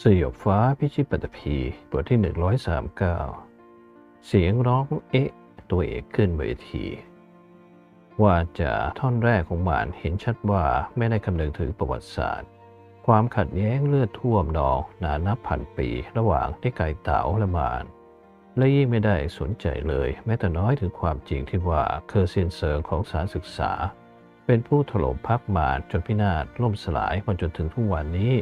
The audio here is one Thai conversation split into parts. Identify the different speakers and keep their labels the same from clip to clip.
Speaker 1: สยบฟ้าพิชิตปัตภีบทที่ 139 เสียงร้องเอ๊ะ ตัวเอกขึ้นเวที ว่าจะท่อนแรกของมันเห็นชัดว่าไม่ได้คำนึงถึงประวัติศาสตร์ ความขัดแย้งเลือดท่วมนองนานนับพันปีระหว่างที่ไก่เต๋าและมารและยิ่งไม่ได้สนใจเลย แม้แต่น้อยถึงความจริงที่ว่าเคอร์เซียนเซิงของสารศึกษา เป็นผู้ถล่มพักมารจนพินาศล่มสลายมาจนถึงทุกวันนี้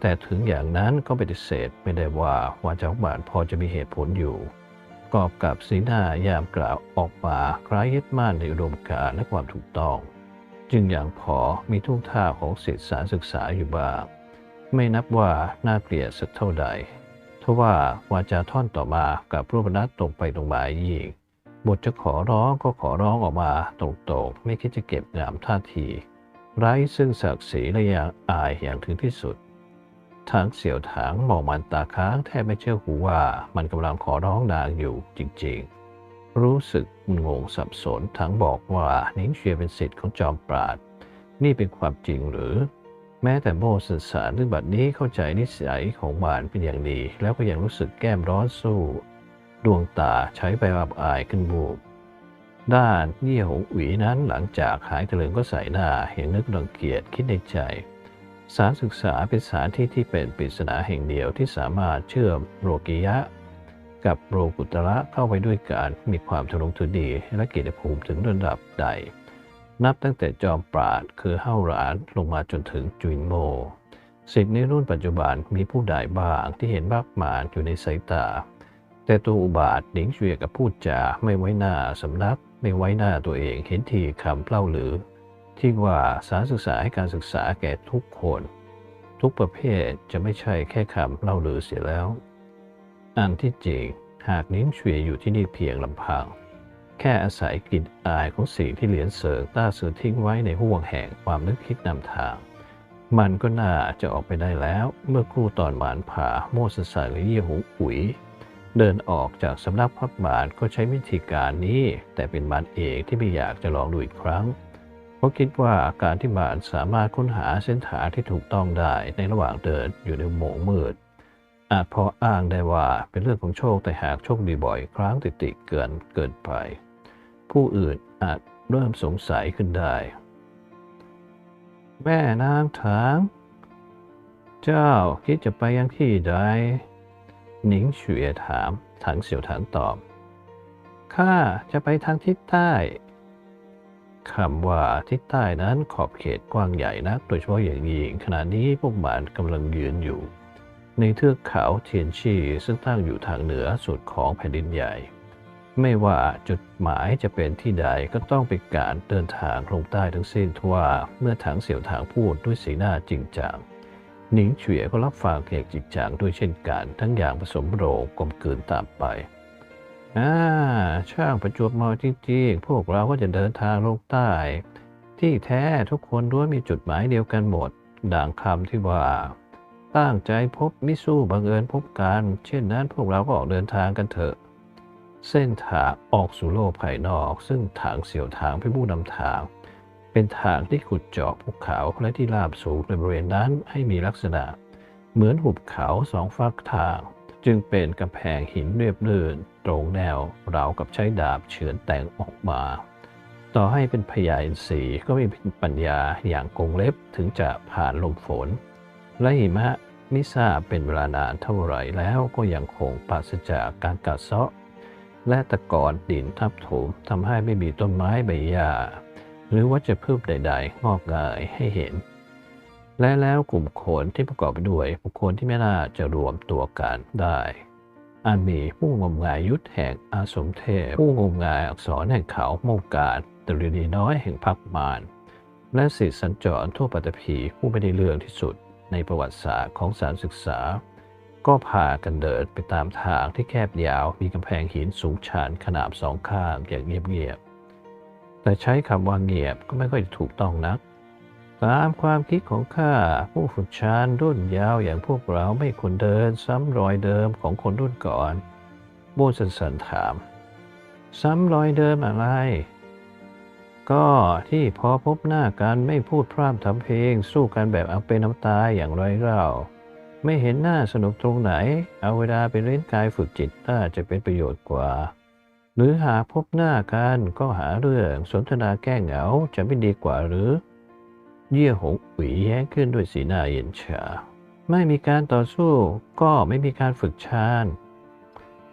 Speaker 1: แต่ถึงอย่างนั้นก็ปฏิเสธไม่ได้ว่าวาจาของบาทพอจะมีเหตุผลอยู่กอบกับสีหน้ายามกล่าวออกมาคล้ายยึดมั่นในอุดมการณ์และความถูกต้อง จึงอย่างพอมีทุ่งท่าของศิษยสารศึกษาอยู่บ้างไม่นับว่าน่าเกลียดสักเท่าใดทว่าวาจาท่อนต่อมากับรูปนัดตรงไปตรงมายิ่งบทจะขอร้องก็ขอร้องออกมาตรงๆไม่คิดจะเก็บงามท่าที ไร้ซึ่งศักดิ์ศรีและอย่างอายอย่างถึงที่สุด ทางเสี่ยวถางมองมันตาค้างแทบไม่เชื่อหูว่ามันกำลังขอร้องนางอยู่จริงๆ รู้สึกงงสับสนทั้งบอกว่านิ้งเชียเป็นสิทธิ์ของจอมปราด นี่เป็นความจริงหรือ แม้แต่โมสันสารเรื่องบัดนี้เข้าใจนิสัยของมารเป็นอย่างดี แล้วก็ยังรู้สึกแก้มร้อนสู้ ดวงตาใช้ไปอับอายขึ้นบูบด้านเยี่ยหงหวีนั้นหลังจากหายเถลิงก็ใส่หน้าเห็นนึกรังเกียจคิดในใจ สารศึกษาเป็นสถานที่ที่เป็นปริศนาแห่งเดียวที่สามารถเชื่อมโรกิยะ กับโรกุตระเข้าไปด้วยการมีความทะลงทุนดีและเกียรติภูมิถึงระดับใด นับตั้งแต่จอมปราดคือเฮ้าหลานลงมาจนถึงจุนโมสิทธิในรุ่นปัจจุบันมีผู้ใดบ้างที่เห็นบากมานอยู่ในสายตา แต่ตัวอุบาทหนิงเชียกับพูดจาไม่ไว้หน้าสำนัก ไม่ไว้หน้าตัวเองเห็นทีคำเล่าหรือ ที่ว่าสารศึกษาให้การศึกษาแก่ทุกคน ทุกประเภทจะไม่ใช่แค่คำเล่าลือเสียแล้ว อันที่จริงหากนิ้งเฉวยอยู่ที่นี่เพียงลำพัง แค่อาศัยกลิ่นอายของสิ่งที่เหรียญเสริงต้าเสือทิ้งไว้ในห่วงแห่งความนึกคิดนำทาง มันก็น่าจะออกไปได้แล้วเมื่อครู่ตอนหมานผ่าโมสสายหรือเยี่ยหูอุ๋ยเดินออกจากสำนักพักบาลก็ใช้วิธีการนี้ แต่เป็นมันเองที่ไม่อยากจะลองดูอีกครั้ง ราะคิดว่าการที่บาลสามารถค้นหาเส้นทางที่ถูกต้องได้ในระหว่างเดินอยู่ในหมงมืด อาจพออ้างได้ว่าเป็นเรื่องของโชคแต่หากโชคดีบ่อยครั้งติดติดเกินเกินไป ผู้อื่นอาจเริ่มสงสัยขึ้นได้ แม่นางถางเจ้าคิดจะไปยังที่ใดหนิงเฉวียถามถังเสี่ยวถานตอบข้าจะไปทางทิศใต้ คำว่าทิศใต้นั้นขอบเขตกว้างใหญ่นัก โดยเฉพาะอย่างยิ่งขณะนี้พวกมันกำลังยืนอยู่ ในเทือกเขาเทียนชีซึ่งตั้งอยู่ทางเหนือสุดของแผ่นดินใหญ่ ไม่ว่าจุดหมายจะเป็นที่ใดก็ต้องเป็นการเดินทางลงใต้ทั้งสิ้นทว่าเมื่อถังเสี่ยวถางพูดด้วยสีหน้าจริงจังหนิงเฉวียก็รับฟังอย่างจริงจังด้วยเช่นกัน ทั้งอย่างผสมโรงกลมกลืนตามไป อ่าช่างประจวบเหมาะจริงๆ พวกเราก็จะเดินทางลงใต้ ที่แท้ทุกคนล้วนมีจุดหมายเดียวกันหมดดังคำที่ว่า ตั้งใจพบมิสู้บังเอิญพบกัน เช่นนั้นพวกเราก็ออกเดินทางกันเถอะ เส้นทางออกสู่โลกภายนอก ซึ่งทางเสี่ยวทางเป็นผู้นำทาง เป็นทางที่ขุดเจาะภูเขาและที่ราบสูงในบริเวณนั้นให้มีลักษณะ เหมือนหุบเขาสองฝากทาง จึงเป็นกำแพงหินเรียบเรื่นตรงแนวราวกับใช้ดาบเฉือนแต่งออกมา ต่อให้เป็นพยาอินทรีก็ม่เป็นปัญญาอย่างกงเล็บถึงจะผ่านลมฝน และหิมะม่ทราบเป็นเวลานานเท่าไหร่แล้วก็ยังคงปราศจากการกัดเซาะ และตะกอนดินทับถมทำให้ไม่มีต้นไม้ใบหญ้าหรือว่าจะพืชใด ๆ งอกงายให้เห็น และแล้วกลุ่มคนที่ประกอบไปด้วยบุคคลที่ไม่น่าจะรวมตัวกันได้อาจมีผู้งมงายยุทธแห่งอาสมเทพ ผู้งมงายอักษรแห่งเขาโมกการตรีดีน้อยแห่งพักมารและสิทธิสัญจรทั่วปัตตภีผู้ไม่ได้เรื่องที่สุดในประวัติศาสตร์ของสารศึกษา ก็พากันเดินไปตามทางที่แคบยาวมีกำแพงหินสูงชันขนาบสองข้างอย่างเงียบๆแต่ใช้คำว่าเงียบก็ไม่ค่อยถูกต้องนัก ตามความคิดของข้าผู้ฝึกชานรุ่นยาวอย่างพวกเราไม่ควรเดินซ้ำรอยเดิมของคนรุ่นก่อนโบสันสันถาม ซ้ำรอยเดิมอะไร ก็ที่พอพบหน้ากันไม่พูดพร่ำทำเพลง สู้กันแบบเอาเป็นน้ำตายอย่างไรเล่า ไม่เห็นหน้าสนุกตรงไหน เอาเวลาไปเล่นกายฝึกจิตน่าจะเป็นประโยชน์กว่า หรือหากพบหน้ากันก็หาเรื่องสนทนาแก้เหงาจะไม่ดีกว่าหรือ เยี่ยหงอุ๋ยแย้งขึ้นด้วยสีหน้าเย็นชา ไม่มีการต่อสู้ก็ไม่มีการฝึกฌาน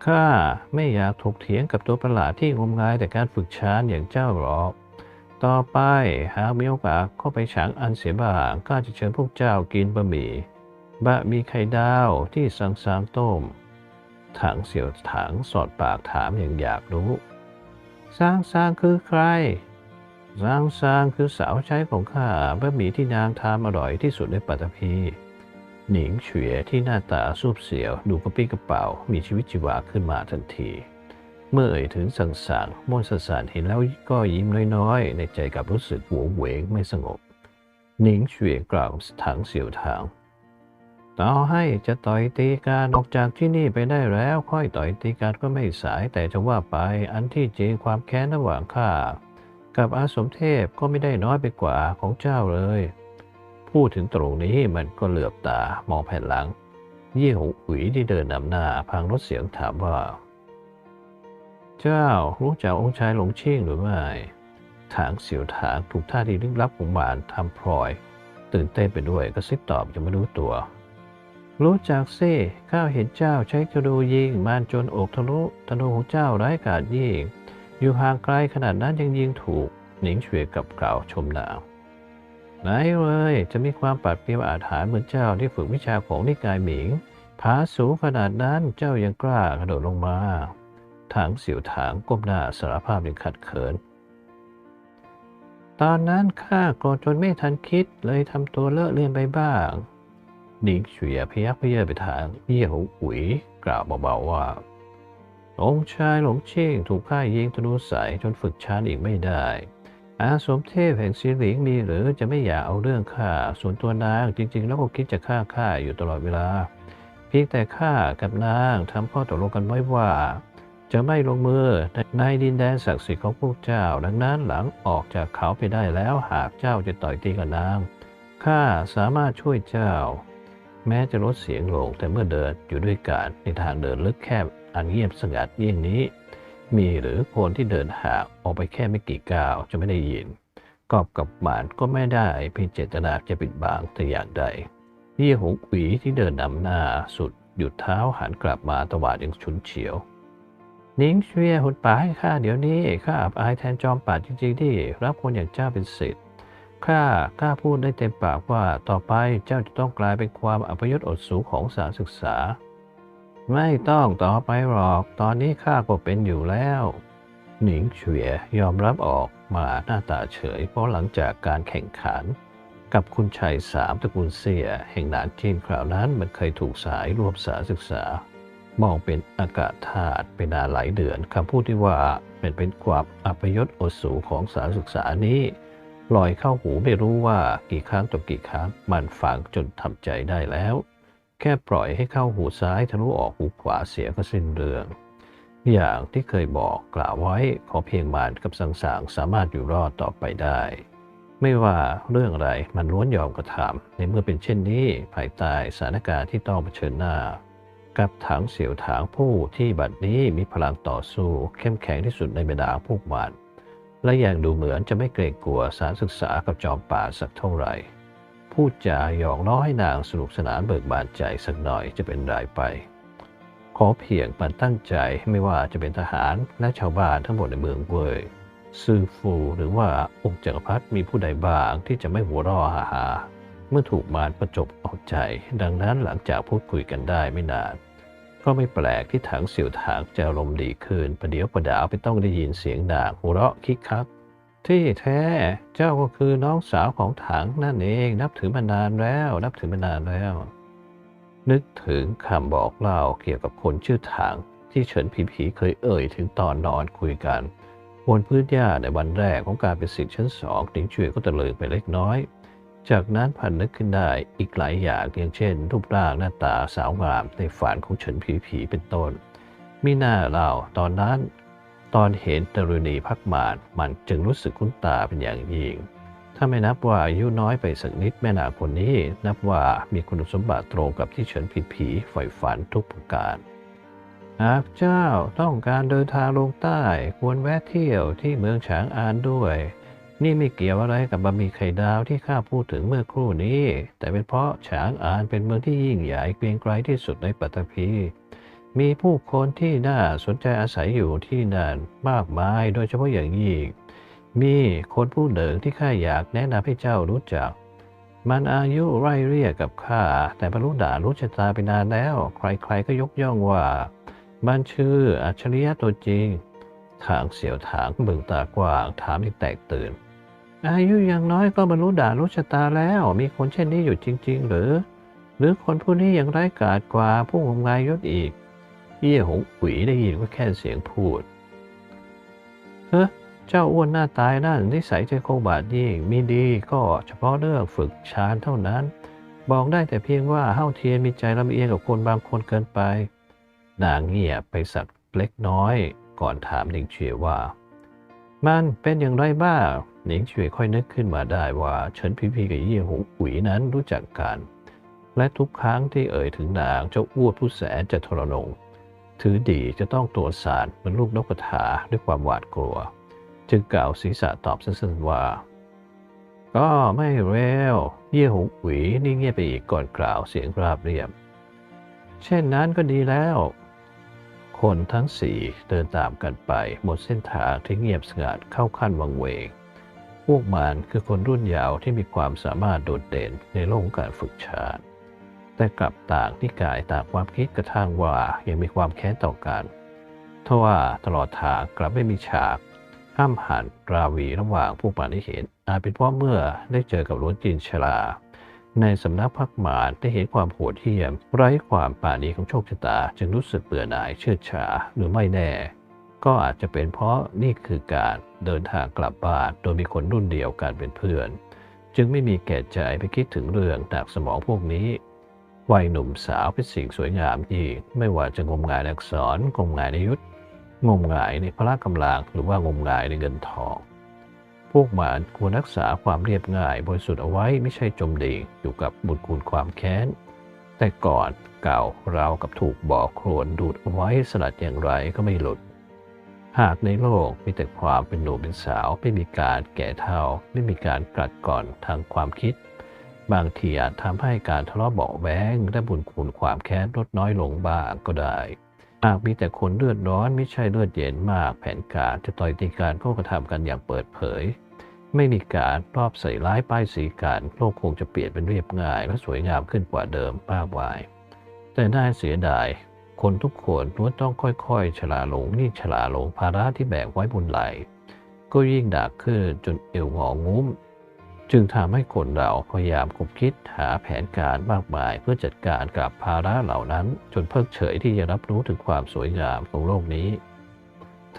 Speaker 1: ข้าไม่อยากถกเถียงกับตัวประหลาดที่งมงายแต่การฝึกฌานอย่างเจ้าหรอก ต่อไปหากมีโอกาสเข้าไปฉางอันเสียบ้างก็จะเชิญพวกเจ้ากินบะหมี่บะหมี่ไข่ดาวที่สังสางต้ม ถังเสี่ยวถังสอดปากถามอย่างอยากรู้สร้างสร้างคือใคร สร้างสร้างคือสาวใช้ของข้าบะหมี่ที่นางทำอร่อยที่สุดในปัตตภีหนิงเฉวียที่หน้าตาสูบเสียว ดูกระปี้กระเป๋า มีชีวิตชีวาขึ้นมาทันที เมื่อเอ่ยถึงสังสารม่นสสารเห็นแล้วก็ยิ้มน้อยๆ ในใจกับรู้สึกหัวเหวงไม่สงบ หนิงเฉวียกล่าวถังเสียวทางต่อให้จะต่อยตีการออกจากที่นี่ไปได้แล้ว ค่อยต่อยตีการก็ไม่สายแต่จะว่าไปอันที่จริงความแค้นระหว่างข้า กับอาสมเทพก็ไม่ได้น้อยไปกว่าของเจ้าเลย พูดถึงตรงนี้มันก็เหลือบตามองแผ่นหลัง เยี่ยหงอุ๋ยที่เดินนำหน้าพังรถเสียงถามว่า เจ้ารู้จักองค์ชายหลงชิ่งหรือไม่ถางเสียวถางถูกท่าทีลึกลับของหวานทำพลอย ตื่นเต้นไปด้วยกระซิบตอบยังไม่รู้ตัว รู้จักสิข้าเห็นเจ้าใช้กระดูยิงมานจนอกทะลุธนูของเจ้าร้ายกาจยิ่ง อยู่ห่างไกลขนาดนั้นยังยิงถูก หนิงเฉวยกับกล่าวชมนางไหนเลยจะมีความปัดเปรียวอาถรรพ์เหมือนเจ้าที่ฝึกวิชาของนิกายหมิงผาสูงขนาดนั้นเจ้ายังกล้ากระโดดลงมา ถางเสียวถางก้มหน้าสารภาพอย่างขัดเขิน ตอนนั้นข้าโกรธจนไม่ทันคิดเลยทำตัวเลอะเลือนไปบ้าง หนิงเฉวียพยักพเยอไปทางเยี่ยหงอุ๋ยกล่าวเบาๆว่า องค์ชายหลงเช่งถูกข้ายิงธนูใสจนฝึกชานอีกไม่ได้ อาสมเทพแห่งสีหลิงมีหรือจะไม่อยากเอาเรื่องข้า ส่วนตัวนางจริง ๆ แล้วก็คิดจะฆ่าข้าอยู่ตลอดเวลา เพียงแต่ข้ากับนางทำข้อตกลงกันไว้ว่า จะไม่ลงมือในดินแดนศักดิ์สิทธิ์ของพวกเจ้า ดังนั้นหลังออกจากเขาไปได้แล้วหากเจ้าจะต่อยตีกับนางข้าสามารถช่วยเจ้า แม้จะลดเสียงลงแต่เมื่อเดินอยู่ด้วยกันในทางเดินลึกแคบอันเงียบสงัดเยี่ยงนี้ มีหรือคนที่เดินห่างออกไปแค่ไม่กี่ก้าวจะไม่ได้ยินกอบกับหมานก็ไม่ได้เพียงเจตนาจะปิดบังแต่อย่างใดเยี่ยหงอุ๋ยที่เดินนำหน้าสุดหยุดเท้าหันกลับมาตวาดอย่างฉุนเฉียว นิ้งเชียหุดป่าให้ข้าเดี๋ยวนี้ข้าอับอายแทนจอมป่าจริงๆที่รับคนอย่างเจ้าเป็นศิษย์ ข้ากล้าพูดได้เต็มปากว่าต่อไปเจ้าจะต้องกลายเป็นความอัปยศอดสูของสารศึกษา ไม่ต้องต่อไปหรอก ตอนนี้ข้าก็เป็นอยู่แล้ว หนิงเฉวียยอมรับออกมาหน้าตาเฉย เพราะหลังจากการแข่งขัน กับคุณชัยสามตระกูลเสีย แห่งนานจีนคราวนั้นมันเคยถูกสายรวมสารศึกษามองเป็นอากาศธาตุเป็นนาหลายเดือนคำพูดที่ว่าเป็นเป็นความอัปยศอดสูของสารศึกษานี้ ลอยเข้าหูไม่รู้ว่ากี่ครั้งต่อกี่ครั้งมันฝังจนทำใจได้แล้ว แค่ปล่อยให้เข้าหูซ้ายทะลุออกหูขวาเสียก็สิ้นเรื่อง อย่างที่เคยบอกกล่าวไว้ขอเพียงมารกับสังสางสามารถอยู่รอดต่อไปได้ ไม่ว่าเรื่องอะไรมันล้วนยอมกระทำในเมื่อเป็นเช่นนี้ภายใต้สถานการณ์ที่ต้องเผชิญหน้า กับถังเสียวถางผู้ที่บัดนี้มีพลังต่อสู้เข้มแข็งที่สุดในบรรดาพวกมัน และยังดูเหมือนจะไม่เกรงกลัวสารศึกษากับจอมป่าสักเท่าไหร่ พูดจาหยอกล้อให้นางสนุกสนานเบิกบานใจสักหน่อยจะเป็นไรไป ขอเพียงมันตั้งใจไม่ว่าจะเป็นทหารและชาวบ้านทั้งหมดในเมืองเว่ยซื่อฟูหรือว่าองค์จักรพรรดิมีผู้ใดบ้างที่จะไม่หัวเร่อหาหาเมื่อถูกมารประจบเอาใจ ดังนั้นหลังจากพูดคุยกันได้ไม่นาน ก็ไม่แปลกที่ถังเสี่ยวถางจะอารมณ์ดีขึ้นประเดี๋ยวประดาวไปต้องได้ยินเสียงด่าหัวเราะคิกคักที่แท้เจ้าก็คือน้องสาวของถังนั่นเอง นับถือมานานแล้ว นับถือมานานแล้ว นึกถึงคำบอกเล่าเกี่ยวกับคนชื่อถังที่เฉินผีผีเคยเอ่ยถึงตอนนอนคุยกันบนพื้นหญ้าในวันแรกของการเป็นศิษย์ชั้นสองติงช่วยก็ตะลึงไปเล็กน้อย จากนั้นพันนึกขึ้นได้อีกหลายอย่างอย่างเช่น รูปร่างหน้าตาสาวงามในฝันของเฉินผีผีเป็นต้นมิน่าเล่าตอนนั้น ตอนเห็นตรุณีพักมานมันจึงรู้สึกคุ้นตาเป็นอย่างยิ่ง ถ้าไม่นับว่าอายุน้อยไปสักนิดแม่นางคนนี้ นับว่ามีคุณสมบัติตรงกับที่เฉินผิดผีฝ่ฝันทุกประการหากเจ้าต้องการเดินทางลงใต้ควรแวะเที่ยวที่เมืองฉางอานด้วย นี่ไม่เกี่ยวอะไรกับบะหมี่ไข่ดาวที่ข้าพูดถึงเมื่อครู่นี้ แต่เป็นเพราะฉางอานเป็นเมืองที่ยิ่งใหญ่เกรียงไกรที่สุดในปัตตภีมีผู้คนที่น่าสนใจอาศัยอยู่ที่นั่นมากมายโดยเฉพาะอย่างยิ่ง มีคนผู้หนึ่งที่ข้าอยากแนะนำให้เจ้ารู้จัก มันอายุไร่เรียกกับข้า แต่บรรลุด่ารู้ชะตาไปนานแล้ว ใครๆก็ยกย่องว่า มันชื่ออัจฉริยะตัวจริงทางเสียวถางเบิ่งตากว้างถามที่แตกตื่น อายุยังน้อยก็บรรลุด่ารู้ชะตาแล้ว มีคนเช่นนี้อยู่จริง ๆ หรือ หรือคนผู้นี้ยังไร้กาจกว่าผู้งมงายยศอีกเยี่ยหงขุยได้ยินว่าแค่เสียงพูดเฮ้อเจ้าอ้วนหน้าตายนั่นนิสัยใจคงบาดยิ่งมีดีก็เฉพาะเรื่องฝึกฌานเท่านั้น บอกได้แต่เพียงว่าเฮ้าเทียนมีใจลำเอียงกับคนบางคนเกินไป นางเงียบไปสักเล็กน้อย ก่อนถามหนิงเฉวยว่า มันเป็นอย่างไรบ้าง หนิงเฉวยค่อยนึกขึ้นมาได้ว่าเฉินพีพีกับเยี่ยหงขุยนั้นรู้จักกัน และทุกครั้งที่เอ่ยถึงนางเจ้าอ้วนผู้แสนจะทรนง ถือดีจะต้องตัวสารเหมือนลูกนกกระทาด้วยความหวาดกลัว จึงกล่าวศีรษะตอบสั้นๆว่า ก็ไม่เร็วเยี่ยหงอุ๋ยนี่เงียบไปอีกก่อนกล่าวเสียงราบเรียบ เช่นนั้นก็ดีแล้ว คนทั้งสี่เดินตามกันไปหมดเส้นทางที่เงียบสงัดเข้าขั้นวังเวง พวกมันคือคนรุ่นเยาว์ที่มีความสามารถโดดเด่นในโลกของการฝึกฌานแต่กลับต่างที่กายต่างความคิดกระทั่งว่ายังมีความแค้นต่อกันทว่าตลอดทางกลับไม่มีฉากห้ามหันราวีระหว่างผู้ปานิเห็น อาจเป็นเพราะเมื่อได้เจอกับล้วนจินชลา ในสำนักพักหมานได้เห็นความโหดเหี้ยม ไร้ความป่านีของโชคชะตา จึงรู้สึกเบื่อหน่ายเชื่อชาหรือไม่แน่ ก็อาจจะเป็นเพราะนี่คือการ เดินทางกลับบ้านโดยมีคนรุ่นเดียวกันเป็นเพื่อน จึงไม่มีแก่ใจไปคิดถึงเรื่องหนักสมองพวกนี้ วัยหนุ่มสาวเป็นสิ่งสวยงามยิ่งไม่ว่าจะงมงายในอักษรงมงายในยุทธงมงายในพละกำลังหรือว่างมงายในเงินทอง พวกมันควรรักษาความเรียบง่ายบริสุทธิ์เอาไว้ไม่ใช่จมดิ่งอยู่กับบุญคุณความแค้น แต่ก่อนเก่าเรากับถูกบ่อโคลนดูดเอาไว้สลัดอย่างไรก็ไม่หลุด หากในโลกมีแต่ความเป็นหนุ่มเป็นสาว ไม่มีการแก่เท่า ไม่มีการกัดก่อนทางความคิด บางทีอาจทำให้การทะเลาะเบาแวงและบุญคุณความแค้นลดน้อยลงบ้างก็ได้ หากมีแต่คนเลือดร้อนไม่ใช่เลือดเย็นมาก แผนการจะต่อยตีการก็กระทำกันอย่างเปิดเผย ไม่มีการรอบใส่ร้ายป้ายสีกันโลกคงจะเปลี่ยนเป็นเรียบง่าย และสวยงามขึ้นกว่าเดิมมากมายแต่น่าเสียดาย คนทุกคนล้วนต้องค่อยๆฉลาลงนี่ฉลาลงภาระที่แบกไว้บนไหล ก็ยิ่งดักขึ้นจนเอวหงองุ้ม จึงทำให้คนเราพยายามคบคิดหาแผนการมากมายเพื่อจัดการกับภาระเหล่านั้น จนเพิกเฉยที่จะรับรู้ถึงความสวยงามของโลกนี้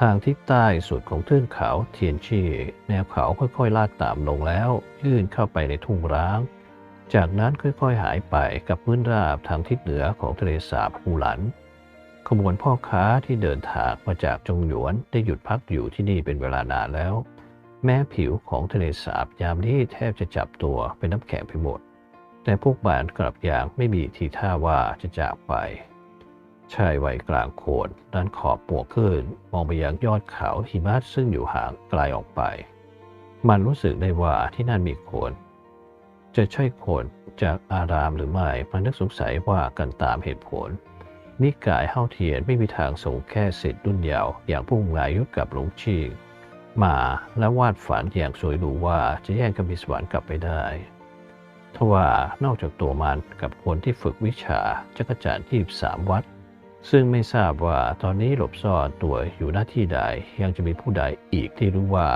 Speaker 1: ทางทิศใต้สุดของเทือกเขาเทียนชีแนวเขาค่อยๆลาดต่ำลงแล้ว ยื่นเข้าไปในทุ่งร้างจากนั้นค่อยๆหายไปกับพื้นราบทางทิศเหนือของทะเลสาบฮูหลัน ขบวนพ่อค้าที่เดินทางมาจากจงหยวนได้หยุดพักอยู่ที่นี่เป็นเวลานานแล้ว แม้ผิวของทะเลสาบยามนี้แทบจะจับตัวเป็นน้ำแข็งไปหมด แต่พวกบานกลับอย่างไม่มีทีท่าว่าจะจากไปชายวัยกลางโคนด้านขอบปวกขึ้น มองไปยังยอดเขาหิมะซึ่งอยู่ห่างไกลออกไป มันรู้สึกได้ว่าที่นั่นมีคน จะใช่คนจากอารามหรือไม่มันนึกสงสัยว่ากันตามเหตุผล นิกายเฮาเทียนไม่มีทางส่งแค่สิทธิ์รุ่นยาวอย่างพุ่งงายุทธกับหลงชีงมาและวาดฝันอย่างสวยหรูว่าจะแย่งกบิสวรรค์กลับไปได้ทว่านอกจากตัวมันกับคนที่ฝึกวิชาจักรจันทร์ที่สามวัด ซึ่งไม่ทราบว่าตอนนี้หลบซ่อนตัวอยู่หน้าที่ใดยังจะมีผู้ใดอีกที่รู้ว่า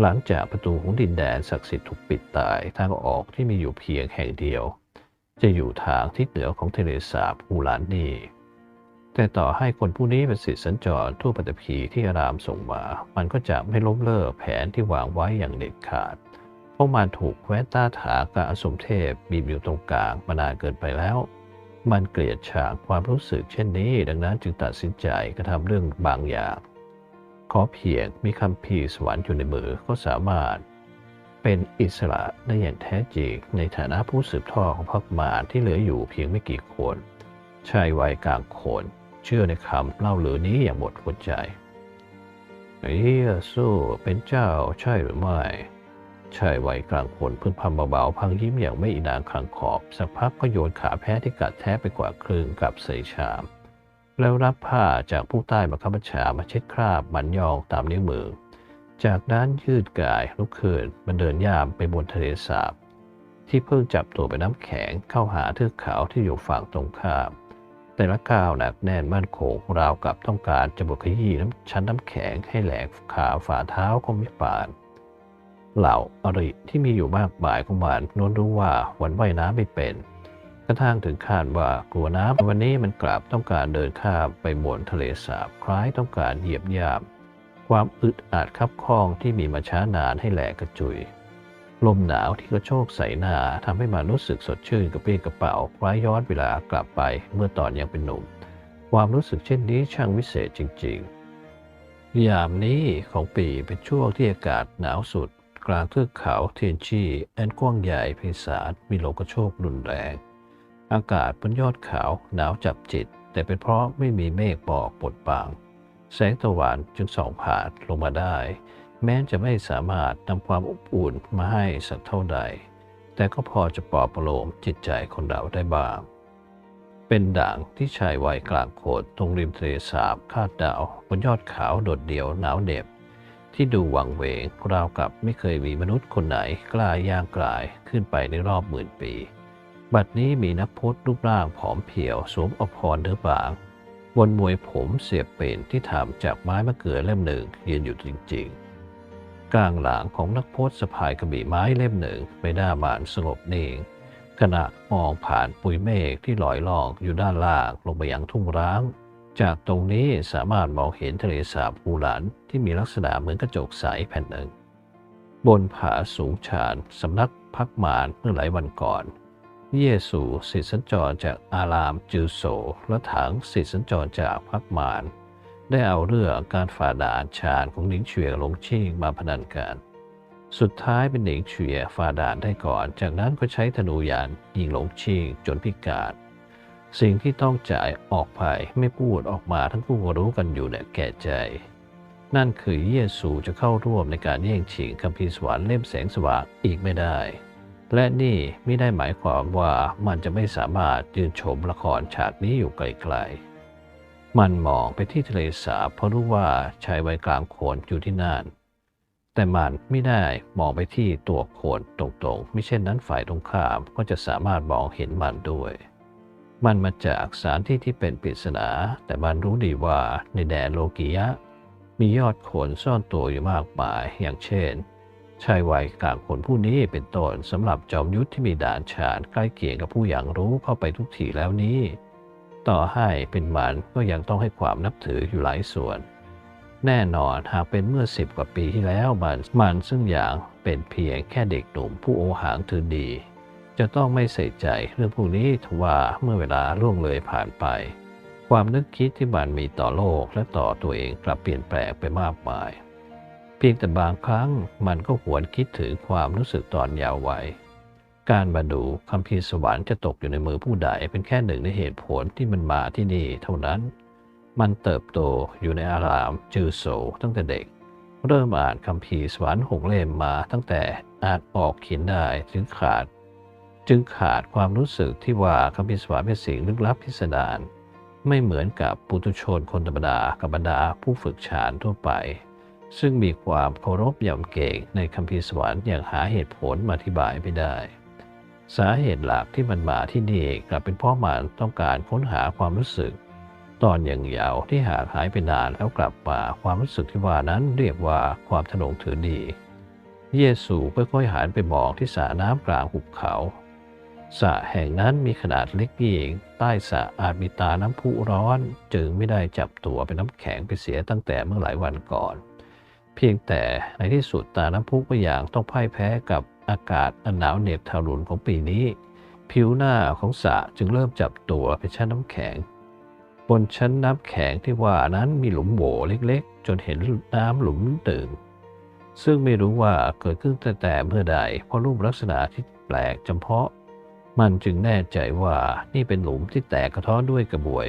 Speaker 1: หลังจากประตูของดินแดนศักดิ์สิทธิ์ถูกปิดตายทางออกที่มีอยู่เพียงแห่งเดียว จะอยู่ทางทิศเหนือของทะเลสาบฮูลานนีแต่ต่อให้คนผู้นี้เป็นสิทธิสัญจรทั่วปัตตภีที่อารามส่งมา มันก็จะไม่ล้มเลิกแผนที่วางไว้อย่างเด็ดขาด เพราะมันถูกแคว้นต้าถากับอสมเทพบีบอยู่ตรงกลางมานานเกินไปแล้ว มันเกลียดฉากความรู้สึกเช่นนี้ ดังนั้นจึงตัดสินใจกระทำเรื่องบางอย่าง ขอเพียงมีคำพีสวรรค์อยู่ในมือก็สามารถ เป็นอิสระได้อย่างแท้จริงในฐานะผู้สืบทอดของพรรคมารที่เหลืออยู่เพียงไม่กี่คนชายวัยกลางคน เชื่อในคำเล่าลือนี้อย่างหมดหัวใจเฮียสู้เป็นเจ้าใช่หรือไม่ชายวัยกลางคนพึงพำเบาๆพังยิ้มอย่างไม่อีนางคลังขอบ สักพักก็โยนขาแพ้ที่กัดแท้ไปกว่าครึ่งกับใส่ชาม แล้วรับผ้าจากผู้ใต้บังคับบัญชามาเช็ดคราบมันยองตามนิ้วมือ จากนั้นยืดกายลุกขึ้นมันเดินย่ามไปบนทะเลสาบ ที่เพิ่งจับตัวไปน้ำแข็งเข้าหาเทือกเขาที่อยู่ฝั่งตรงข้าม แต่ละก้าวหนักแน่นมั่นคงราวกับต้องการจะบดขยี้น้ำชั้นน้ำแข็งให้แหลกขาฝ่าเท้าก็ไม่ปานเหล่าอริที่มีอยู่มากมายของมันน้นรู้ว่าวันว่ายน้ำไม่เป็น กระทั่งถึงขั้นว่ากลัวน้ำวันนี้มันกลับต้องการเดินข้ามไปบนทะเลสาบคล้ายต้องการเหยียบย่ำ ความอึดอัดคับข้องที่มีมาช้านานให้แหลกกระจุย ลมหนาวที่กระโชกใส่หน้าทำให้มันรู้สึกสดชื่นกระปรี้กระเป๋าคล้ายย้อนเวลากลับไปเมื่อตอนยังเป็นหนุ่ม ความรู้สึกเช่นนี้ช่างวิเศษจริง ๆ ยามนี้ของปีเป็นช่วงที่อากาศหนาวสุด กลางเทือกเขาเทียนชีอันกว้างใหญ่ไพศาลมีลมกระโชกรุนแรง อากาศบนยอดเขาหนาวจับจิต แต่เป็นเพราะไม่มีเมฆปกปดบัง แสงตะวันจึงส่องผ่านลงมาได้ แม้จะไม่สามารถนำความอบอุ่นมาให้สักเท่าใด แต่ก็พอจะปลอบประโลมจิตใจคนเราได้บ้าง เป็นด่างที่ชายวัยกลางโขดตรงริมทะเลสาบคาดดาวบนยอดเขาโดดเดี่ยวหนาวเหน็บ ที่ดูวังเวงราวกับไม่เคยมีมนุษย์คนไหนกล้าย่างกลายขึ้นไปในรอบหมื่นปี บัดนี้มีนักพจน์รูปร่างผอมเพรียวสวมอภรณ์เนื้อบาง บนมวยผมเสียบเป็นที่ทำจากไม้มะเขือเล่มหนึ่งยืนอยู่จริงๆ กลางหลังของนักพจน์สะพายกระบี่ไม้เล่มหนึ่งไม่น่าบานสงบนิ่งขณะมองผ่านปุยเมฆที่ลอยล่องอยู่ด้านล่างลงไปยังทุ่งร้าง จากตรงนี้สามารถมองเห็นทะเลสาบปูหลานที่มีลักษณะเหมือนกระจกใสแผ่นหนึ่ง บนผาสูงชานสำนักพักมารเมื่อหลายวันก่อน เยซูสิทธิสัญจรจากอารามจือโซและถังสิทธิสัญจรจากพักมารได้เอาเรื่องการฝ่าด่านชานของหนิงเฉียหลงชิงมาพนันกัน สุดท้ายเป็นหนิงเฉียฝ่าด่านได้ก่อน จากนั้นก็ใช้ธนูยานยิงหลงชิงจนพิการ สิ่งที่ต้องจ่ายออกไปไม่พูดออกมาทั้งคู่รู้กันอยู่เนี่ยแก่ใจ นั่นคือเยซูจะเข้าร่วมในการแย่งชิงคัมภีร์สวรรค์เล่มแสงสว่างอีกไม่ได้ และนี่ไม่ได้หมายความว่ามันจะไม่สามารถยืนชมละครฉากนี้อยู่ไกลๆ มันมองไปที่ทะเลสาบเพราะรู้ว่าชายวัยกลางโขนอยู่ที่นั่น แต่มันไม่ได้มองไปที่ตัวโขนตรงๆ ไม่เช่นนั้นฝ่ายตรงข้ามก็จะสามารถมองเห็นมันด้วย มันมาจากสถานที่ที่เป็นปริศนา แต่มันรู้ดีว่าในแดนโลกียะ มียอดโขนซ่อนตัวอยู่มากมาย อย่างเช่น ชายวัยกลางคนผู้นี้เป็นต้นสำหรับจอมยุทธที่มีด่านฉานใกล้เคียงกับผู้อย่างรู้เข้าไปทุกทีแล้วนี้ ต่อให้เป็นมันก็ยังต้องให้ความนับถืออยู่หลายส่วน แน่นอนหากเป็นเมื่อสิบกว่าปีที่แล้วมันมันซึ่งอย่างเป็นเพียงแค่เด็กหนุ่มผู้โอหังถือดี จะต้องไม่ใส่ใจเรื่องพวกนี้ทว่าเมื่อเวลาล่วงเลยผ่านไป ความนึกคิดที่มันมีต่อโลกและต่อตัวเองกลับเปลี่ยนแปลงไปมากมาย เพียงแต่บางครั้งมันก็หวนคิดถึงความรู้สึกตอนยาววัย การมาดูคัมภีสวรรค์จะตกอยู่ในมือผู้ใดเป็นแค่หนึ่งในเหตุผลที่มันมาที่นี่เท่านั้น มันเติบโตอยู่ในอารามจือโซตั้งแต่เด็ก เริ่มอ่านคัมภีสวรรค์หกเล่มมาตั้งแต่อ่านออกเขียนได้ถึงขาด จึงขาดความรู้สึกที่ว่าคัมภีสวรรค์เป็นสิ่งลึกลับพิสดารไม่เหมือนกับปุถุชนคนธรรมดากับบรรดาผู้ฝึกฌานทั่วไป ซึ่งมีความเคารพยำเกรงในคัมภีร์สวรรค์อย่างหาเหตุผลมาอธิบายไม่ได้ สาเหตุหลักที่มันมาที่นี่กลับเป็นเพราะมันต้องการค้นหาความรู้สึก ตอนอย่างยาวที่หากหายไปนานแล้วกลับมาความรู้สึกที่ว่านั้นเรียกว่าความถนงถือดี เยซูค่อยๆหันไปมองที่สระน้ำกลางหุบเขาสระแห่งนั้นมีขนาดเล็กเองใต้สระอาจมีตาน้ำพุร้อน จึงไม่ได้จับตัวเป็นน้ำแข็งไปเสียตั้งแต่เมื่อหลายวันก่อน พียงแต่ในที่สุดตาน้ำพุก็อย่างต้องพ่ายแพ้กับอากาศอันหนาวเหน็บทารุณของปีนี้ ผิวหน้าของสระจึงเริ่มจับตัวเป็นชั้นน้ำแข็ง บนชั้นน้ำแข็งที่ว่านั้นมีหลุมโหว่เล็กๆ จนเห็นน้ำหลุมตึงซึ่งไม่รู้ว่าเกิดขึ้นแต่แต่เมื่อใด เพราะรูปลักษณะที่แปลกจำเพาะ มันจึงแน่ใจว่านี่เป็นหลุมที่แตกกระท้อนด้วยกระบวย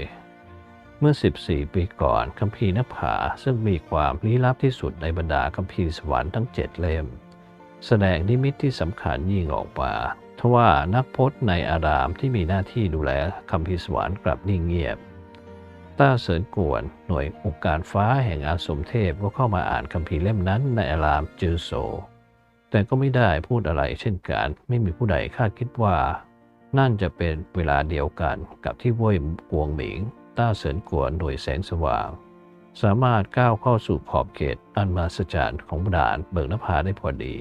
Speaker 1: เมื่อ 14 ปีก่อนคัมภีร์นภาซึ่งมีความลี้ลับที่สุดในบรรดาคัมภีร์สวรรค์ทั้งเจ็ดเล่ม แสดงนิมิตที่สำคัญยิ่งออกมาทว่านักพจน์ในอารามที่มีหน้าที่ดูแลคัมภีร์สวรรค์กลับนิ่งเงียบ ต้าเสริญกวนหน่วยองค์การฟ้าแห่งอาสมเทพก็เข้ามาอ่านคัมภีร์เล่มนั้นในอารามจือโซ แต่ก็ไม่ได้พูดอะไรเช่นกัน ไม่มีผู้ใดคาดคิดว่า นั่นจะเป็นเวลาเดียวกันกับที่เว่ยกวงหมิง ต้าเสริญกวนโดยแสงสว่าง สามารถก้าวเข้าสู่ขอบเขตอันมาสจารย์ของด่านเบิกนภาได้พอดี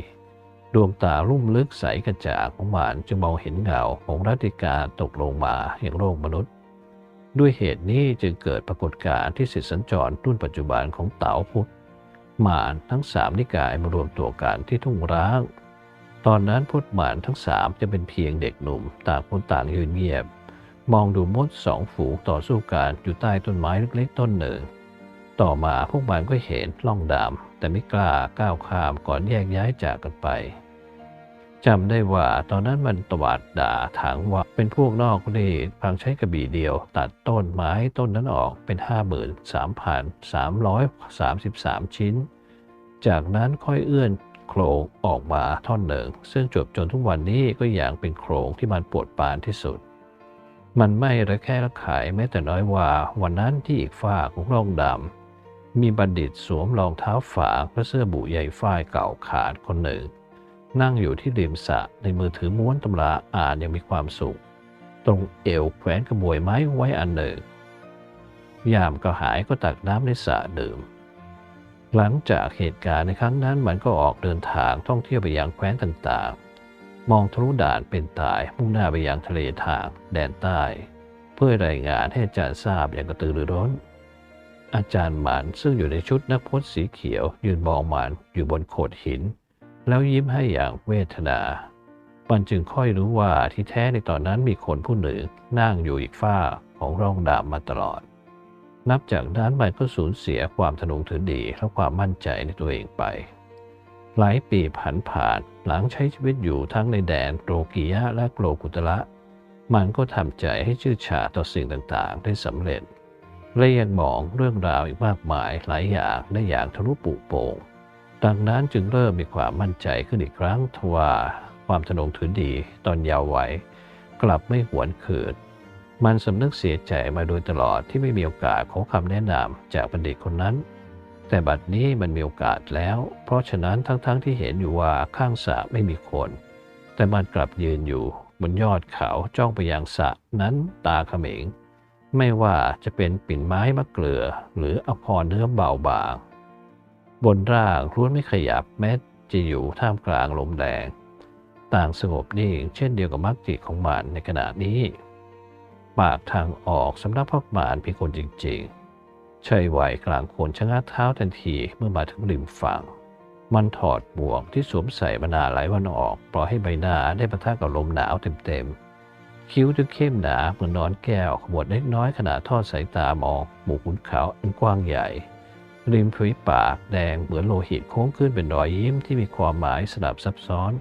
Speaker 1: ดวงตาลุ่มลึกใสกระจ่างของมันจึงมองเห็นเงาของรัติกาตกลงมาอย่างโลกมนุษย์ ด้วยเหตุนี้จึงเกิดปรากฏการณ์ที่สิทธิสัญจรรุ่นปัจจุบันของเต๋าพุทธมารทั้งสามนิกายมารวมตัวกันที่ทุ่งร้าง ตอนนั้นพุทธมารทั้งสามจะเป็นเพียงเด็กหนุ่มต่างคนต่างยืนเงียบ มองดูมดสองฝูงต่อสู้กันอยู่ใต้ต้นไม้เล็กๆต้นหนึ่ง ต่อมาพวกมันก็เห็นล่องดำแต่ไม่กล้าก้าวข้ามก่อนแยกย้ายจากกันไปจำได้ว่าตอนนั้นมันตวาดด่าถางว่าเป็นพวกนอกรีดพังใช้กระบี่เดียว ตัดต้นไม้ต้นนั้นออกเป็น 53,333 ชิ้น จากนั้นค่อยเอื้อนโครงออกมาท่อนหนึ่ง ซึ่งจบจนทุกวันนี้ก็อย่างเป็นโครงที่มันปวดปานที่สุด มันไม่ระแค่ระขายแม้แต่น้อยว่า วันนั้นที่อีกฝ้ากของร่องดำมีบัณฑิตสวมรองเท้าฝาและเสื้อบุใหญ่ฝ้ายเก่าขาดคนหนึ่ง นั่งอยู่ที่ริมสระในมือถือม้วนตำราอ่านยังมีความสุข ตรงเอวแขวนกระบวยไม้ไว้อันหนึ่ง ยามก็หายก็ตักน้ำในสระดื่ม หลังจากเหตุการณ์ในครั้งนั้นมันก็ออกเดินทางท่องเที่ยวไปยังแคว้นต่างๆ มองทะลุด่านเป็นตายมุ่งหน้าไปยังทะเลทางแดนใต้ เพื่อรายงานให้อาจารย์ทราบอย่างกระตือรือร้น อาจารย์หมันซึ่งอยู่ในชุดนักพจน์สีเขียว ยืนมองหมันอยู่บนโขดหิน แล้วยิ้มให้อย่างเวทนา มันจึงค่อยรู้ว่าที่แท้ในตอนนั้นมีคนผู้หนึ่งนั่งอยู่อีกฝ้าของร่องดำมาตลอด นับจากนั้นมันก็สูญเสียความทะนงถือดีและความมั่นใจในตัวเองไป หลายปีผ่านผ่านหลังใช้ชีวิตอยู่ทั้งในแดนโลกียะและโกลกุตระมันก็ทำใจให้ชื่อฉาต่อสิ่งต่างๆ ได้สำเร็จ และยังมองเรื่องราวอีกมากมายหลายอย่างได้อย่างทะลุปุโป่งดังนั้นจึงเริ่มมีความมั่นใจขึ้นอีกครั้งทว่าความทะนงถือดีตอนยาว์วัยกลับไม่หวนคืนมันสำนึกเสียใจมาโดยตลอดที่ไม่มีโอกาสขอคำแนะนำจากบัณฑิตคนนั้น แต่บัดนี้มันมีโอกาสแล้ว เพราะฉะนั้นทั้งๆทที่เห็นอยู่ว่าข้างสระไม่มีคน แต่มันกลับยืนอยู่ บนยอดเขาจ้องไปยังสระนั้นตาเขม็ง ไม่ว่าจะเป็นปิ่นไม้มะเกลือ หรืออภรเนื้อเบาบาง บนร่างล้นไม่ขยับแม้จะอยู่ท่ามกลางลมแรงต่างสงบนิ่งเช่นเดียวกับมรรคจิตของมันในขณะนี้ ปากทางออกสำนักพักมานพียงคนจริง ๆ ชัยไหวกลางโคนชะงักเท้าทันทีเมื่อมาถึงริมฝั่ง มันถอดหมวกที่สวมใส่มานานหลายวันออก ปล่อยให้ใบหน้าได้ปะทะกับลมหนาวเต็มๆ คิ้วจึงเข้มหนาเหมือนนอนแก้วขมวดเล็กน้อยขณะทอดสายตามอง หมู่ขุนเขาอันกว้างใหญ่ ริมฝีปากแดงเหมือนโลหิตโค้งขึ้นเป็นรอยยิ้มที่มีความหมายสลับซับซ้อน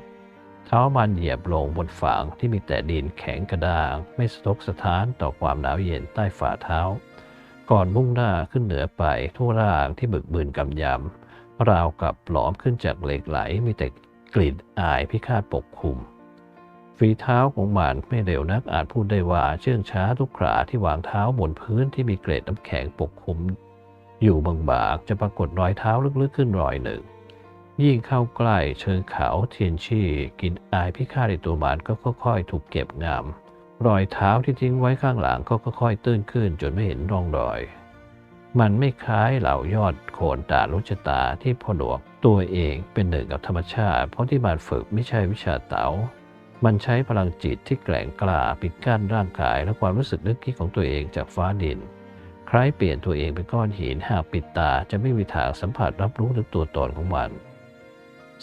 Speaker 1: เท้ามันเหยียบลงบนฝางที่มีแต่ดินแข็งกระด้าง ไม่สะทกสะท้านต่อความหนาวเย็นใต้ฝ่าเท้า ก่อนมุ่งหน้าขึ้นเหนือไปทั่วร่างที่บึกบืนกำยำราวกับหลอมขึ้นจากเหล็กไหลมีแต่กลิ่นอายพิฆาตปกคลุมฝีเท้าของมันไม่เร็วนักอาจพูดได้ว่าเชื่องช้าทุกคราที่วางเท้าบนพื้นที่มีเกล็ดน้ำแข็งปกคลุม อยู่บางบากจะปรากฏรอยเท้าลึกๆขึ้นรอยหนึ่ง ยิ่งเข้าใกล้เชิงเขาเทียนชี่กลินอายพิฆาตในตัวมันก็ค่อยๆ ถูกเก็บงำ รอยเท้าที่ทิ้งไว้ข้างหลังก็ค่อยๆตื้นขึ้นจนไม่เห็นร่องรอย มันไม่คล้ายเหล่ายอดโคนตาลุชตาที่ผนวกตัวเองเป็นหนึ่งกับธรรมชาติ เพราะที่มันฝึกไม่ใช่วิชาเต๋ามันใช้พลังจิตที่แกร่งกล้าปิดกั้นร่างกายและความรู้สึกนึกคิดของตัวเองจากฟ้าดิน คล้ายเปลี่ยนตัวเองเป็นก้อนหินหากปิดตาจะไม่มีทางสัมผัสรับรู้ถึงตัวตนของมัน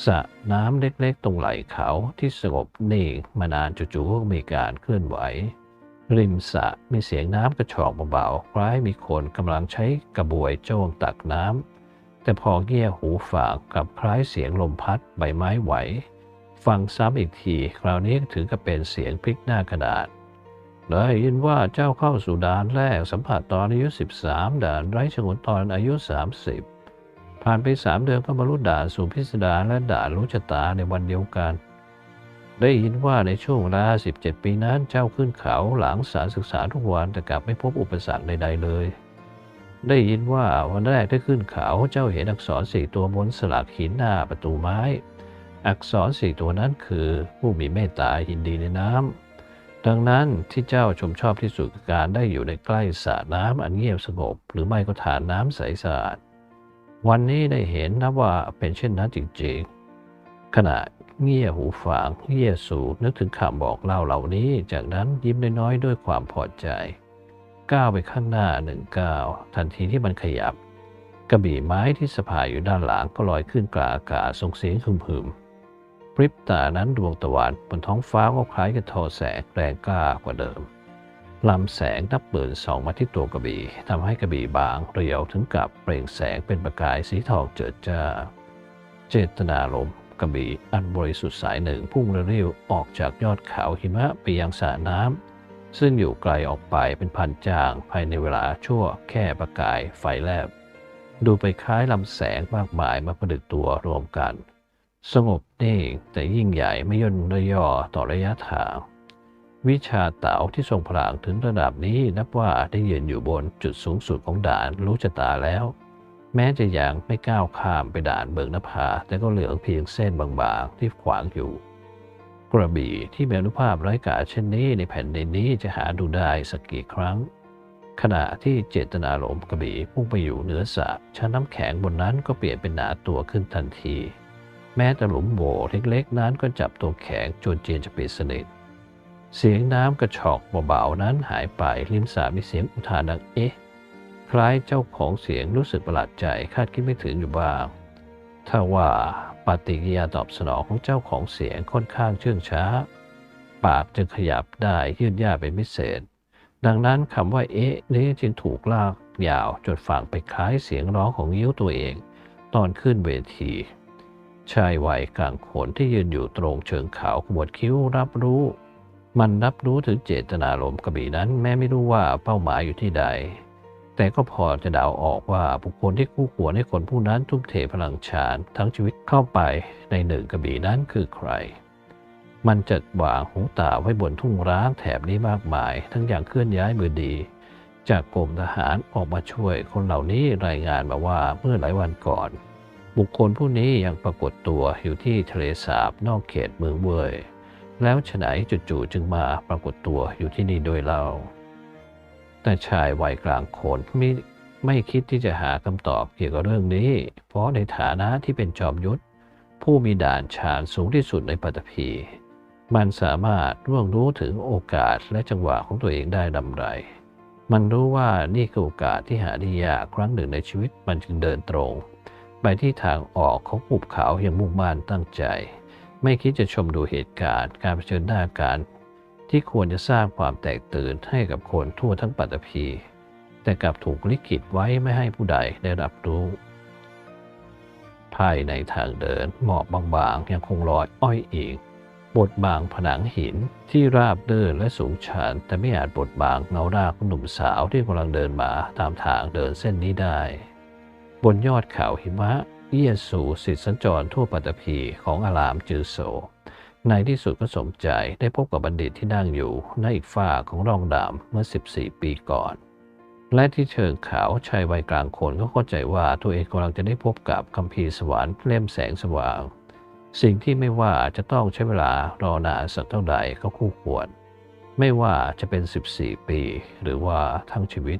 Speaker 1: สระน้ำเล็กๆ ตรงไหล่เขาที่สงบนิ่งมานานจู่ๆก็มีการเคลื่อนไหว ริมสระมีเสียงน้ำกระชอกเบาๆคล้ายมีคนกำลังใช้กระบวยโจ้งตักน้ำแต่พอเงี่ยหูฝากกับคล้ายเสียงลมพัดใบไม้ไหว ฟังซ้ำอีกที คราวนี้ถึงกับเป็นเสียงพลิกหน้ากระดาษได้ยินว่าเจ้าเข้าสู่ด่านแรกสัมผัสตอนอายุ 13 ด่านไร้ฉงนตอนอายุ 30 ผ่านไปสามเดือนก็บรรลุด่านสู่พิสดารและด่านรู้ชะตาในวันเดียวกัน ได้ยินว่าในช่วงเวลา 17 ปีนั้นเจ้าขึ้นเขาหลังสารศึกษาทุกวันแต่กลับไม่พบอุปสรรคใดๆเลย ได้ยินว่าวันแรกที่ขึ้นเขาเจ้าเห็นอักษรสี่ตัวบนสลักหินหน้าประตูไม้ อักษรสี่ตัวนั้นคือผู้มีเมตตายินดีในน้ำดังนั้นที่เจ้าชมชอบที่สุดคือการได้อยู่ในใกล้สระน้ำอันเงียบสงบ หรือไม่ก็ฐานน้ำใสสะอาด วันนี้ได้เห็นนะว่าเป็นเช่นนั้นจริงๆ ขณะเงี่ยหูฟังเงี่ยสูนึกถึงคำบอกเล่าเหล่านี้ จากนั้นยิ้มน้อยๆ ด้วยความพอใจ ก้าวไปข้างหน้าหนึ่งก้าวทันทีที่มันขยับ กระบี่ไม้ที่สะพายอยู่ด้านหลังก็ลอยขึ้นกลางอากาศส่งเสียงฮึมๆพริบตานั้นดวงตะวันบนท้องฟ้าก็คล้ายกับทอแสงแรงกล้ากว่าเดิม ลำแสงนับหมื่นส่องมาที่ตัวกระบี่ทำให้กระบี่บางเรียวถึงกับเปล่งแสงเป็นประกายสีทองเจิดจ้า เจตนารมกระบี่อันบริสุทธิ์สายหนึ่งพุ่งระริ้วออกจากยอดเขาหิมะไปยังสระน้ำซึ่งอยู่ไกลออกไปเป็นพันจางภายในเวลาชั่วแค่ประกายไฟแลบ ดูไปคล้ายลำแสงมากมายมาประดึกตัวรวมกัน สงบนิ่งแต่ยิ่งใหญ่ไม่ย่นระยอต่อระยะทาง วิชาเต๋าที่ทรงพลังถึงระดับนี้นับว่าได้ยืนอยู่บนจุดสูงสุดของด่านรู้ชะตาแล้ว แม้จะยังไม่ก้าวข้ามไปด่านเบิกนภาแต่ก็เหลือเพียงเส้นบางๆที่ขวางอยู่ กระบี่ที่มีอนุภาพไร้กาเช่นนี้ในแผ่นดินนี้จะหาดูได้สักกี่ครั้ง ขณะที่เจตนารมกระบี่พุ่งไปอยู่เหนือสระชั้นน้ำแข็งบนนั้นก็เปลี่ยนเป็นหนาตัวขึ้นทันที แม้แต่หลุมโบเล็กๆ นั้นก็จับตัวแข็งจนเจียนจะปิดสนิท เสียงน้ำกระชอกเบาๆนั้นหายไปริมสระมีเสียงอุทานดังเอ๊ะ คล้ายเจ้าของเสียงรู้สึกประหลาดใจคาดคิดไม่ถึงอยู่บ้างถ้าว่าปฏิกิริยาตอบสนองของเจ้าของเสียงค่อนข้างเชื่องช้า ปากจึงขยับได้ยืดย่าเป็นพิเศษ ดังนั้นคำว่าเอ๊ะนี้จึงถูกลากยาวจนฟังไปคล้ายเสียงร้องของยิ้วตัวเอง ตอนขึ้นเวทีชายวัยกลางคนที่ยืนอยู่ตรงเชิงเขาขมวดคิ้วรับรู้ มันรับรู้ถึงเจตนารมณ์กระบี่นั้น แม้ไม่รู้ว่าเป้าหมายอยู่ที่ใด แต่ก็พอจะเดาออกว่าบุคคลที่คู่ควรให้คนผู้นั้นทุ่มเทพลังชาญทั้งชีวิตเข้าไปในหนึ่งกระบี่นั้นคือใคร มันจัดวางหูตาไว้บนทุ่งร้างแถบนี้มากมาย ทั้งอย่างเคลื่อนย้ายมือดี จากกรมทหารออกมาช่วยคนเหล่านี้รายงานมาว่าเมื่อหลายวันก่อน บุคคลผู้นี้ยังปรากฏตัวอยู่ที่ทะเลสาบนอกเขตเมืองเว่ย แล้วฉะไหนจู่ๆจึงมาปรากฏตัวอยู่ที่นี่โดยเราแต่ชายวัยกลางคนไม่ไม่คิดที่จะหาคำตอบเกี่ยวกับเรื่องนี้ เพราะในฐานะที่เป็นจอมยุทธผู้มีด่านชานสูงที่สุดในปัตตภีมันสามารถร่วงรู้ถึงโอกาสและจังหวะของตัวเองได้ดำไร มันรู้ว่านี่คือโอกาสที่หาได้ยากครั้งหนึ่งในชีวิตมันจึงเดินตรง ไปที่ทางออกของหุบเขาอย่างมุ่งมั่นตั้งใจ ไม่คิดจะชมดูเหตุการณ์ การเผชิญหน้าการที่ควรจะสร้างความแตกตื่นให้กับคนทั่วทั้งปัตตภีแต่กลับถูกลิขิตไว้ไม่ให้ผู้ใดได้รับรู้ ภายในทางเดินหมอกบางๆยังคงลอยอ้อยอิงบดบางผนังหินที่ราบเดินและสูงชันแต่ไม่อาจบดบางเงารางของหนุ่มสาวที่กำลังเดินมาตามทางเดินเส้นนี้ได้ บนยอดเขาหิมะ เอียสู่สิทธิสัญจรทั่วปัตตภีของอารามจือโซ ในที่สุดก็สมใจได้พบกับบัณฑิตที่นั่งอยู่ในอีกฝ้าของร่องดำเมื่อ 14 ปีก่อน และที่เชิงเขาชายวัยกลางคนก็เข้าใจว่าตัวเองกำลังจะได้พบกับคัมภีร์สวรรค์เล่มแสงสว่าง สิ่งที่ไม่ว่าจะต้องใช้เวลารอนานสักเท่าใดก็คู่ควร ไม่ว่าจะเป็น 14 ปี หรือว่าทั้งชีวิต